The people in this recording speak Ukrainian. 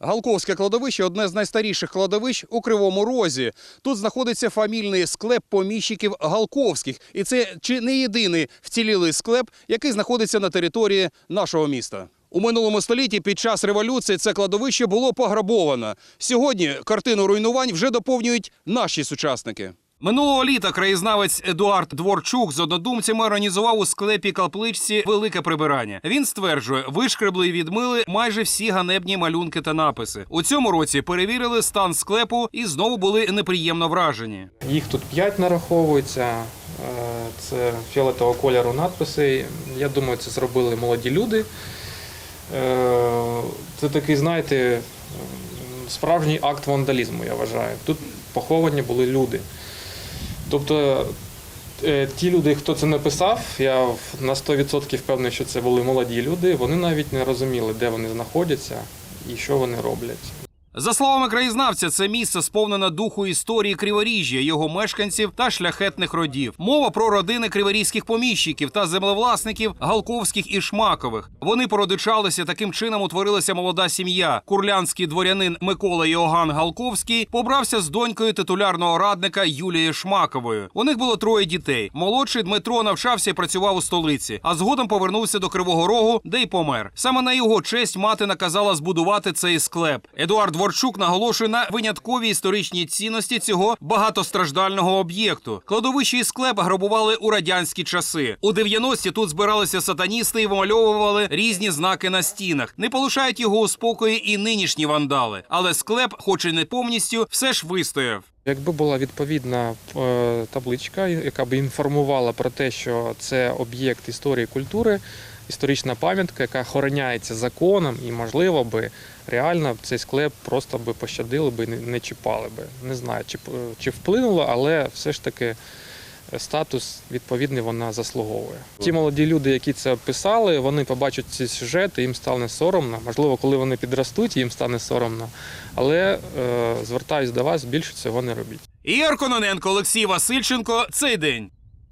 Галковське кладовище одне з найстаріших кладовищ у Кривому Розі. Тут знаходиться фамільний склеп поміщиків Галковських, і це чи не єдиний вцілілий склеп, який знаходиться на території нашого міста. У минулому столітті під час революції це кладовище було пограбовано. Сьогодні картину руйнувань вже доповнюють наші сучасники. Минулого літа краєзнавець Едуард Дворчук з однодумцями організував у склепі капличці велике прибирання. Він стверджує, вишкребли і відмили майже всі ганебні малюнки та написи. У цьому році перевірили стан склепу і знову були неприємно вражені. Їх тут 5 нараховується. Е, Це фіолетового кольору надписи. Я думаю, це зробили молоді люди. Е, Це такий, знаєте, справжній акт вандалізму, я вважаю. Тут поховані були люди. Тобто е, ті люди, хто це написав, я на 100% впевнений, що це були молоді люди. Вони навіть не розуміли, де вони знаходяться і що вони роблять. За словами краєзнавця, це місце сповнене духу історії Криворіжжя, його мешканців та шляхетних родів. Мова про родини криворізьких поміщиків та землевласників Галковських і Шмакових. Вони породичалися таким чином. Утворилася молода сім'я. Курлянський дворянин Микола Йоган Галковський побрався з донькою титулярного радника Юлією Шмаковою. У них було троє дітей. Молодший Дмитро навчався і працював у столиці, а згодом повернувся до Кривого Рогу, де й помер. Саме на його честь мати наказала збудувати цей склеп. Едуард Дворчук наголошує на винятковій історичній цінності цього багатостраждального об'єкту. Кладовище і склеп грабували у радянські часи. У 90-ті тут збиралися сатаністи і вимальовували різні знаки на стінах. Не полишають його у спокої і нинішні вандали. Але склеп, хоч і не повністю, все ж вистояв. Якби була відповідна е, табличка, яка б інформувала про те, що це об'єкт історії культури, історична пам'ятка, яка охороняється законом, і можливо би реально цей склеп просто би пощадили би, не, чіпали би. Не знаю, чи, п- чи вплинуло, але все ж таки статус відповідний вона заслуговує. Ті молоді люди, які це писали, вони побачать ці сюжети, їм стане соромно. Можливо, коли вони підростуть, їм стане соромно. Але е, звертаюсь до вас, більше цього не робіть. Ігор Кононенко, Олексій Васильченко. Цей день.